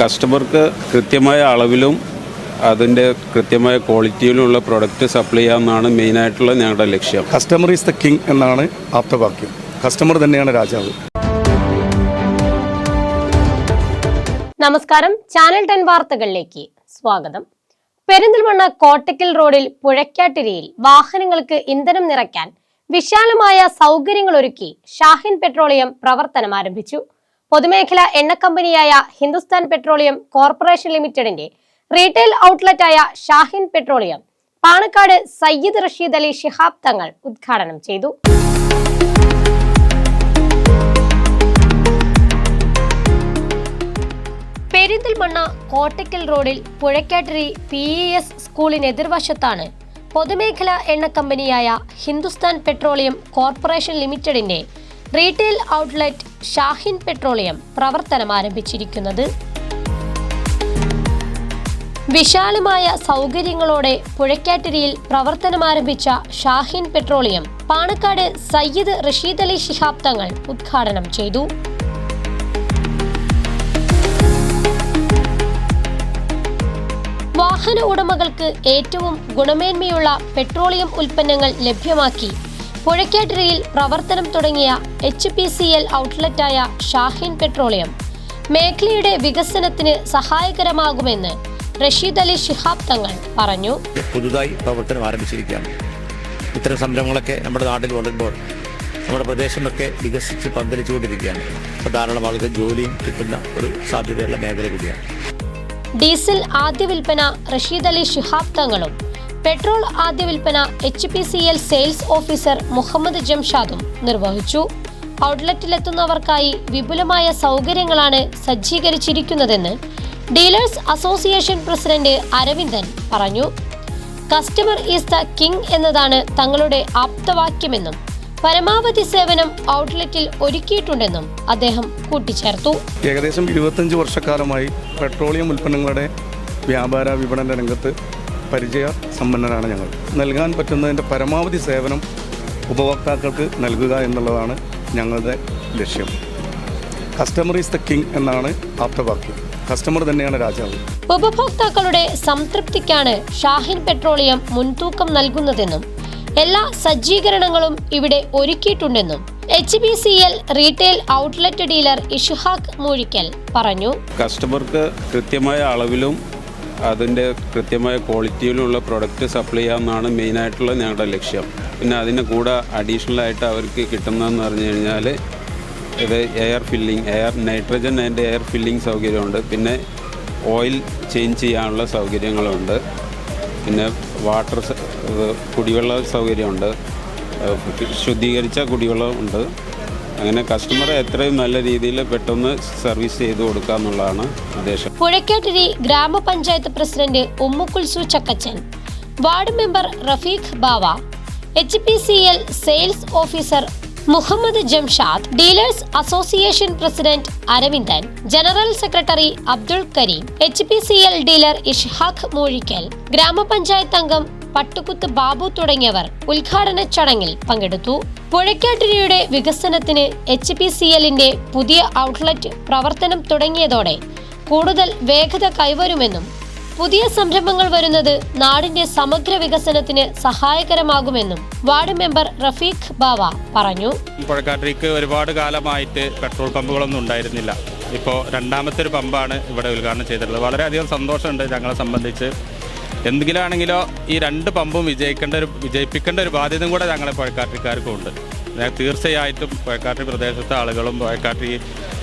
കസ്റ്റമർക്ക് കൃത്യമായ അളവിലും അതിന്റെ കൃത്യമായ ക്വാളിറ്റിയിലുള്ള പ്രൊഡക്റ്റ് സപ്ലൈ ചെയ്യാമെന്നാണ് മെയിനായിട്ടുള്ള ഞങ്ങളുടെ ലക്ഷ്യം. കസ്റ്റമർ ഈസ് ദ കിങ് എന്നാണ് ആപ്തവാക്യം. കസ്റ്റമർ തന്നെയാണ് രാജാവ്. നമസ്കാരം. ചാനൽ ടെൻ വാർത്തകളിലേക്ക് സ്വാഗതം. പെരിന്തൽമണ്ണ കോട്ടക്കൽ റോഡിൽ പുഴയ്ക്കാട്ടിരിയിൽ വാഹനങ്ങൾക്ക് ഇന്ധനം നിറയ്ക്കാൻ വിശാലമായ സൗകര്യങ്ങൾ ഒരുക്കി ഷാഹിൻ പെട്രോളിയം പ്രവർത്തനം ആരംഭിച്ചു പൊതുമേഖലാ എണ്ണക്കമ്പനിയായ ഹിന്ദുസ്ഥാൻ പെട്രോളിയം കോർപ്പറേഷൻ ലിമിറ്റഡിന്റെ റീറ്റെയിൽ ഔട്ട്ലെറ്റായ ഷാഹിൻ പെട്രോളിയം പാണക്കാട് സയ്യിദ് റഷീദ് അലി ഷിഹാബ് തങ്ങൾ ഉദ്ഘാടനം ചെയ്തു. പെരിന്തൽമണ്ണ കോട്ടയ്ക്കൽ റോഡിൽ പുഴക്കാട്ടിരി പി ഇ എസ് സ്കൂളിന് എതിർവശത്താണ് പൊതുമേഖലാ എണ്ണ കമ്പനിയായ ഹിന്ദുസ്ഥാൻ പെട്രോളിയം കോർപ്പറേഷൻ ലിമിറ്റഡിന്റെ റീറ്റെയിൽ ഔട്ട്ലെറ്റ് ഷാഹിൻ പെട്രോളിയം പ്രവർത്തനം ആരംഭിച്ചിരിക്കുന്നത്. വിശാലമായ സൗകര്യങ്ങളോടെ പുഴയ്ക്കാട്ടിരിയിൽ പ്രവർത്തനമാരംഭിച്ച ഷാഹിൻ പെട്രോളിയം പാണക്കാട് സയ്യിദ് റഷീദ് അലി ശിഹാബ് തങ്ങൾ ഉദ്ഘാടനം ചെയ്തു. വാഹന ഉടമകൾക്ക് ഏറ്റവും ഗുണമേന്മയുള്ള പെട്രോളിയം ഉൽപ്പന്നങ്ങൾ ലഭ്യമാക്കി പുഴയ്ക്കാട്ടിരിയിൽ പ്രവർത്തനം തുടങ്ങിയ എച്ച് പി സി എൽ ഔട്ട്ലെറ്റായ ഷാഹിൻ പെട്രോളിയം മേഖലയുടെ വികസനത്തിന് സഹായകരമാകുമെന്ന് റഷീദ് അലി ഷിഹാബ് തങ്ങൾ പറഞ്ഞു. പുതുതായി പ്രവർത്തനം ആരംഭിച്ചിരിക്കുകയാണ്. ഇത്തരം സംരംഭങ്ങളൊക്കെ നമ്മുടെ നാട്ടിൽ വളരുമ്പോൾ നമ്മുടെ പ്രദേശമൊക്കെ വികസിച്ച് പന്തലിച്ചുകൊണ്ടിരിക്കുകയാണ്. അപ്പോൾ ധാരാളം ആളുകൾ ജോലിയും കിട്ടുന്ന ഒരു സാധ്യതയുള്ള മേഖല കൂടിയാണ്. ഡീസൽ ആദ്യ വിൽപ്പന റഷീദ് അലി ഷിഹാബ് തങ്ങളും പെട്രോൾ ആദ്യ വിൽപ്പന H P C L sales officer Muhammad ജംഷാദും നിർവഹിച്ചു. ഔട്ട്ലെറ്റിലെത്തുന്നവർക്കായി വിപുലമായ സൗകര്യങ്ങളാണ് സജ്ജീകരിച്ചിരിക്കുന്നതെന്ന് ഡീലേഴ്സ് അസോസിയേഷൻ പ്രസിഡന്റ് അരവിന്ദൻ പറഞ്ഞു. കസ്റ്റമർ ഈസ് ദ കിങ് എന്നതാണ് തങ്ങളുടെ ആപ്തവാക്യമെന്നും പരമാവധി സേവനം ഔട്ട്ലെറ്റിൽ ഒരുക്കിയിട്ടുണ്ടെന്നും അദ്ദേഹം കൂട്ടിച്ചേർത്തു. ഏകദേശം ഇരുപത്തഞ്ച് വർഷക്കാലമായി പെട്രോളിയം ഉൽപ്പന്നങ്ങളുടെ വ്യാപാര വിപണന രംഗത്ത് പരിചയ സമ്പന്നരാണ് ഞങ്ങൾ. നൽകാൻ പറ്റുന്നതിന്റെ പരമാവധി സേവനം ഉപഭോക്താക്കൾക്ക് നൽകുക എന്നുള്ളതാണ് ഞങ്ങളുടെ ലക്ഷ്യം. കസ്റ്റമർ ഈസ് ദ കിങ് എന്നാണ് ആപ്തവാക്യം. കസ്റ്റമർ തന്നെയാണ് രാജാവ്. ഉപഭോക്താക്കളുടെ സംതൃപ്തിക്കാണ് ഷാഹിൻ പെട്രോളിയം മുൻതൂക്കം നൽകുന്നതെന്നും എല്ലാ സജ്ജീകരണങ്ങളും ഇവിടെ ഒരുക്കിയിട്ടുണ്ടെന്നും H B C L retail outlet dealer Ishaq Moozhikkal പറഞ്ഞു. കസ്റ്റമർക്ക് കൃത്യമായ അളവിലും അതിന്റെ കൃത്യമായ ക്വാളിറ്റിയിലുള്ള പ്രൊഡക്റ്റ് സപ്ലൈ ചെയ്യാമെന്നാണ് മെയിനായിട്ടുള്ള ഞങ്ങളുടെ ലക്ഷ്യം. പിന്നെ അതിന് കൂടെ അഡീഷണൽ ആയിട്ട് അവർക്ക് കിട്ടുന്നതെന്ന് പറഞ്ഞു കഴിഞ്ഞാൽ ഇത് എയർ ഫില്ലിംഗ് എയർ നൈട്രജൻ അതിന്റെ എയർ ഫില്ലിംഗ് സൗകര്യമുണ്ട്. പിന്നെ ഓയിൽ ചേഞ്ച് ചെയ്യാനുള്ള സൗകര്യങ്ങളുണ്ട്. പിന്നെ വാട്ടർ കുടിവെള്ള സൗകര്യമുണ്ട്. ശുദ്ധീകരിച്ച കുടിവെള്ളമുണ്ട്. അങ്ങനെ കസ്റ്റമറെ എത്രയും നല്ല രീതിയിൽ പെട്ടെന്ന് സർവീസ് ചെയ്തു കൊടുക്കുക എന്നുള്ളതാണ് ഉദ്ദേശം. പുഴക്കാട്ടിരി ഗ്രാമപഞ്ചായത്ത് president Ummukulsu Chakkachan ward member Rafeeq Bava H P C L sales officer Muhammad Jamshad dealers association president Aravindan general secretary Abdul Kareem H dealer Ishaq Moozhikkal ഗ്രാമപഞ്ചായത്ത് അംഗം പട്ടുകുത്ത് ബാബു തുടങ്ങിയവർ ഉദ്ഘാടന ചടങ്ങിൽ പങ്കെടുത്തു. പുഴയ്ക്കാട്ടിരിയുടെ വികസനത്തിന് എച്ച് പി സി എല്ലിന്റെ പുതിയ ഔട്ട്ലെറ്റ് പ്രവർത്തനം തുടങ്ങിയതോടെ കൂടുതൽ വേഗത കൈവരുമെന്നും പുതിയ സംരംഭങ്ങൾ വരുന്നത് നാടിന്റെ സമഗ്ര വികസനത്തിന് സഹായകരമാകുമെന്നും വാർഡ് മെമ്പർ റഫീഖ് ബാവ പറഞ്ഞു. പുഴക്കാട്ടിലേക്ക് ഒരുപാട് കാലമായിട്ട് പെട്രോൾ പമ്പുകളൊന്നും ഉണ്ടായിരുന്നില്ല. ഇപ്പോൾ രണ്ടാമത്തെ ഒരു പമ്പാണ് ഇവിടെ ഉദ്ഘാടനം ചെയ്തിട്ടുള്ളത്. വളരെയധികം സന്തോഷമുണ്ട് ഞങ്ങളെ സംബന്ധിച്ച്. എന്തെങ്കിലാണെങ്കിലോ ഈ രണ്ട് പമ്പും വിജയിക്കേണ്ട ഒരു വിജയിപ്പിക്കേണ്ട ഒരു ബാധ്യതയും കൂടെ ഞങ്ങളെ പുഴക്കാട്ടിക്കാർക്കും ഉണ്ട്. തീർച്ചയായിട്ടും പുഴക്കാട്ടി പ്രദേശത്തെ ആളുകളും പുഴക്കാട്ടി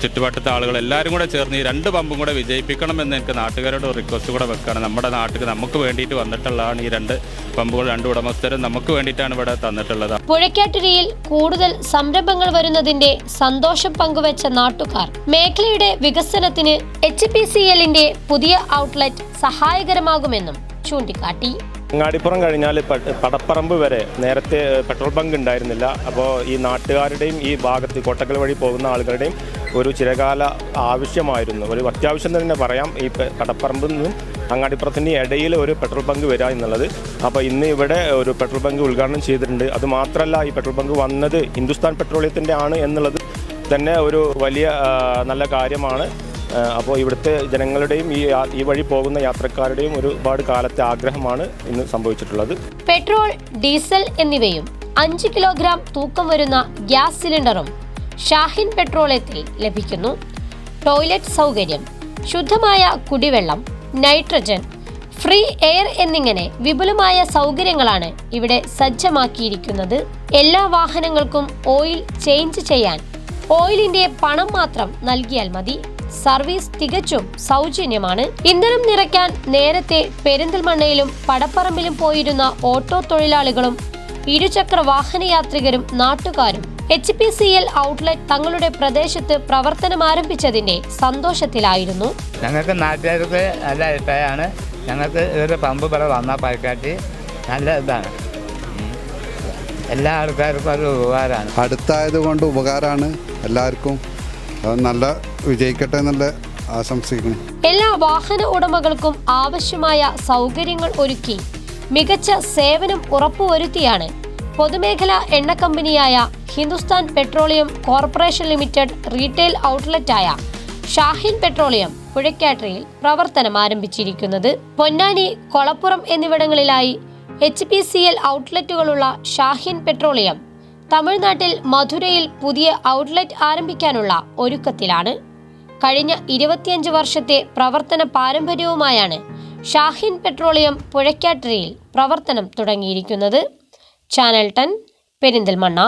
ചുറ്റുവട്ടത്തെ ആളുകളും എല്ലാവരും കൂടെ ചേർന്ന് ഈ രണ്ട് പമ്പും കൂടെ വിജയിപ്പിക്കണമെന്ന് എനിക്ക് നാട്ടുകാരോട് റിക്വസ്റ്റ് കൂടെ വെക്കുകയാണ് നമ്മുടെ നാട്ടിൽ നമുക്ക് വേണ്ടിയിട്ട് വന്നിട്ടുള്ളതാണ് ഈ രണ്ട് പമ്പുകൾ രണ്ട് ഉടമസ്ഥരും നമുക്ക് വേണ്ടിയിട്ടാണ് ഇവിടെ തന്നിട്ടുള്ളത്. പുഴക്കാട്ടിരിയിൽ കൂടുതൽ സംരംഭങ്ങൾ വരുന്നതിന്റെ സന്തോഷം പങ്കുവച്ച നാട്ടുകാർ മേഖലയുടെ വികസനത്തിന് എച്ച് പി സി എല്ലിന്റെ പുതിയ ഔട്ട്ലെറ്റ് സഹായകരമാകുമെന്നും ചൂണ്ടിക്കാട്ടി. അങ്ങാടിപ്പുറം കഴിഞ്ഞാൽ പടപ്പറമ്പ് വരെ നേരത്തെ പെട്രോൾ പമ്പ് ഉണ്ടായിരുന്നില്ല. അപ്പോൾ ഈ നാട്ടുകാരുടെയും ഈ ഭാഗത്ത് കോട്ടക്കൽ വഴി പോകുന്ന ആളുകളുടെയും ഒരു ചിരകാല ആവശ്യമായിരുന്നു. ഒരു അത്യാവശ്യം തന്നെ പറയാം. ഈ കടപ്പറമ്പിൽ നിന്നും അങ്ങാടിപ്പുറത്തിന്റെ ഇടയിൽ ഒരു പെട്രോൾ പങ്ക് വരിക എന്നുള്ളത്. അപ്പോൾ ഇന്ന് ഇവിടെ ഒരു പെട്രോൾ പങ്ക് ഉദ്ഘാടനം ചെയ്തിട്ടുണ്ട്. അത് മാത്രമല്ല ഈ പെട്രോൾ പങ്ക് വന്നത് ഹിന്ദുസ്ഥാൻ പെട്രോളിയത്തിന്റെ ആണ് എന്നുള്ളത് തന്നെ ഒരു വലിയ നല്ല കാര്യമാണ്. അപ്പോൾ ഇവിടുത്തെ ജനങ്ങളുടെയും ഈ ഈ വഴി പോകുന്ന യാത്രക്കാരുടെയും ഒരുപാട് കാലത്തെ ആഗ്രഹമാണ് ഇന്ന് സംഭവിച്ചിട്ടുള്ളത്. പെട്രോൾ ഡീസൽ എന്നിവയും അഞ്ച് കിലോഗ്രാം തൂക്കം വരുന്ന ഗ്യാസ് സിലിണ്ടറും ഷാഹിൻ പെട്രോളിയത്തിൽ ലഭിക്കുന്നു. ടോയ്ലറ്റ് സൗകര്യം ശുദ്ധമായ കുടിവെള്ളം നൈട്രജൻ ഫ്രീ എയർ എന്നിങ്ങനെ വിപുലമായ സൗകര്യങ്ങളാണ് ഇവിടെ സജ്ജമാക്കിയിരിക്കുന്നത്. എല്ലാ വാഹനങ്ങൾക്കും ഓയിൽ ചേഞ്ച് ചെയ്യാൻ ഓയിലിന്റെ പണം മാത്രം നൽകിയാൽ മതി. സർവീസ് തികച്ചും സൗജന്യമാണ്. ഇന്ധനം നിറയ്ക്കാൻ നേരത്തെ പെരിന്തൽമണ്ണയിലും പടപ്പറമ്പിലും പോയിരുന്ന ഓട്ടോ തൊഴിലാളികളും ഇരുചക്ര വാഹനയാത്രികരും നാട്ടുകാരും H P C L outlet തങ്ങളുടെ പ്രദേശത്ത് പ്രവർത്തനം ആരംഭിച്ചതിന്റെ സന്തോഷത്തിലായിരുന്നു. ഞങ്ങൾക്ക് നാട്ടുകാർക്ക് നല്ല അഭിപ്രായമാണ്. ഞങ്ങൾക്ക് ഇതൊരു പമ്പ് ഇവിടെ വന്ന പാലക്കാട്ട് നല്ല ഇതാണ്. എല്ലാ ആൾക്കാർക്കും അത് ഉപകാരമാണ്. അടുത്തായത് കൊണ്ട് ഉപകാരമാണ് എല്ലാവർക്കും. നല്ല വിജയിക്കട്ടെ എന്നുള്ള ആശംസിക്കുന്നു. എല്ലാ വാഹന ഉടമകൾക്കും ആവശ്യമായ സൗകര്യങ്ങൾ ഒരുക്കി മികച്ച സേവനം ഉറപ്പുവരുത്തിയാണ് പൊതുമേഖലാ എണ്ണ കമ്പനിയായ Hindustan petroleum corporation limited retail ഔട്ട്ലെറ്റായ Shahin petroleum പുഴക്കാട്ടറിയിൽ പ്രവർത്തനം ആരംഭിച്ചിരിക്കുന്നത്. പൊന്നാനി കൊളപ്പുറം എന്നിവിടങ്ങളിലായി എച്ച് പി സി എൽ ഔട്ട്ലെറ്റുകളുള്ള ഷാഹിൻ പെട്രോളിയം തമിഴ്നാട്ടിൽ മധുരയിൽ പുതിയ ഔട്ട്ലെറ്റ് ആരംഭിക്കാനുള്ള ഒരുക്കത്തിലാണ്. കഴിഞ്ഞ ഇരുപത്തിയഞ്ച് വർഷത്തെ പ്രവർത്തന പാരമ്പര്യവുമായാണ് ഷാഹിൻ പെട്രോളിയം പുഴയ്ക്കാട്ടരിയിൽ പ്രവർത്തനം തുടങ്ങിയിരിക്കുന്നത്. Channel ten Perinthalmanna.